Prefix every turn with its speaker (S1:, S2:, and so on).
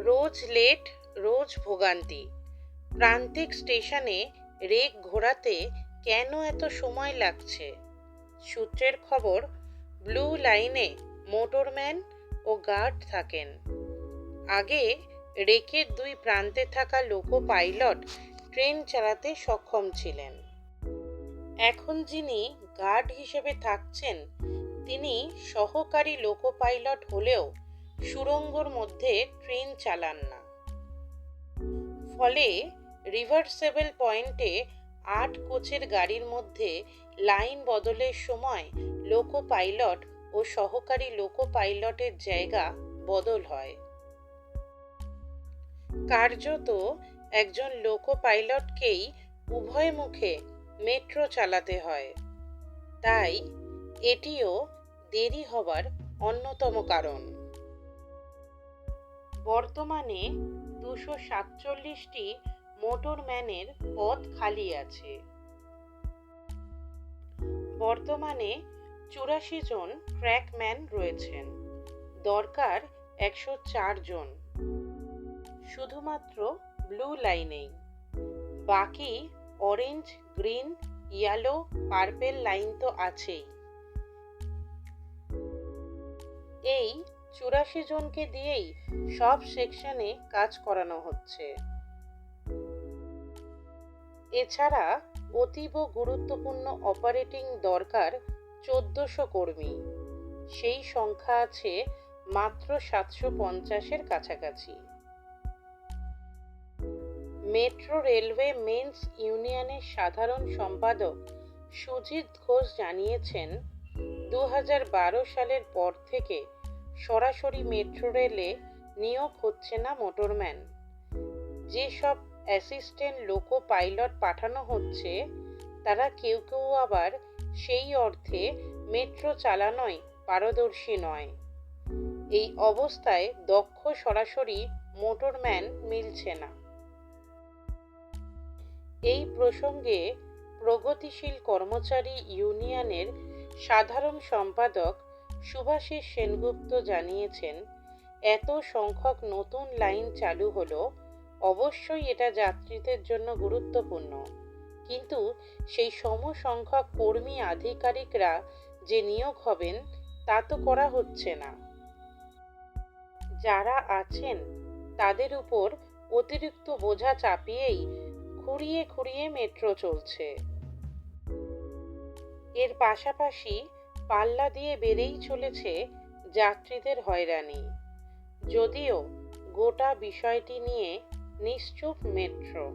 S1: রোজ late, রোজ ভোগান্তি। প্রান্তিক স্টেশনে রেক ঘোরাতে কেন এত সময় লাগছে? সূত্রের খবর, ব্লু লাইনে মোটরম্যান ও গার্ড থাকেন। আগে রেকের দুই প্রান্তে থাকা লোকো পাইলট ট্রেন চালাতে সক্ষম ছিলেন। এখন যিনি গার্ড হিসেবে থাকছেন, তিনি সহকারী লোকো পাইলট হলেও সুড়ঙ্গর মধ্যে ট্রেন চালান না। ফলে রিভার্সেবল পয়েন্টে আট কোচের গাড়ির মধ্যে লাইন বদলের সময় লোকো পাইলট ও সহকারী লোকো পাইলটের জায়গা বদল হয়। কার্যত একজন লোকো পাইলটকেই উভয় মুখে মেট্রো চালাতে হয়। তাই এটিও দেরি হবার অন্যতম কারণ। বর্তমানে দুশো সাতচল্লিশটি মোটরম্যানের পদ খালি আছে। বর্তমানে চুরাশি জন ট্র্যাকম্যান রয়েছেন। দরকার একশো চার জন। শুধুমাত্র ব্লু লাইনেই। বাকি orange, green, yellow, purple line তো আছেই। এই চুরাশি জনকে দিয়েই সব সেকশনে কাজ করানো হচ্ছে। এছাড়া অতীব গুরুত্বপূর্ণ অপারেটিং দরকার চোদ্দশো কর্মী। সেই সংখ্যা আছে মাত্র সাতশো পঞ্চাশের কাছাকাছি। মেট্রো রেলওয়ে মেন্স ইউনিয়নের সাধারণ সম্পাদক সুজিত ঘোষ জানিয়েছেন, দু হাজার বারো সালের পর থেকে সরাসরি মেট্রো রেলে নিয়োগ হচ্ছে না মোটরম্যান যেসব অ্যাসিস্ট্যান্ট লোকো পাইলট পাঠানো হচ্ছে, তারা কেউ কেউ আবার সেই অর্থে মেট্রো চালানোয় পারদর্শী নয়। এই অবস্থায় দক্ষ সরাসরি মোটরম্যান মিলছে না। এই প্রসঙ্গে প্রগতিশীল কর্মচারী ইউনিয়নের সাধারণ সম্পাদক সুভাষিস সেনগুপ্ত জানিয়েছেন, এত সংখ্যক নতুন লাইন চালু হলো, অবশ্যই এটা যাত্রীদের জন্য গুরুত্বপূর্ণ। কিন্তু সেই সম সংখ্যক কর্মী আধিকারিকরা যে নিয়োগ হবেন, তা তো করা হচ্ছে না। যারা আছেন, তাদের উপর অতিরিক্ত বোঝা চাপিয়েই খুঁড়িয়ে খুঁড়িয়ে মেট্রো চলছে। এর পাশাপাশি পাল্লা দিয়ে বেড়েই চলেছে যাত্রীদের হয়রানি। যদিও গোটা বিষয়টি নিয়ে নিশ্চুপ মেট্রো।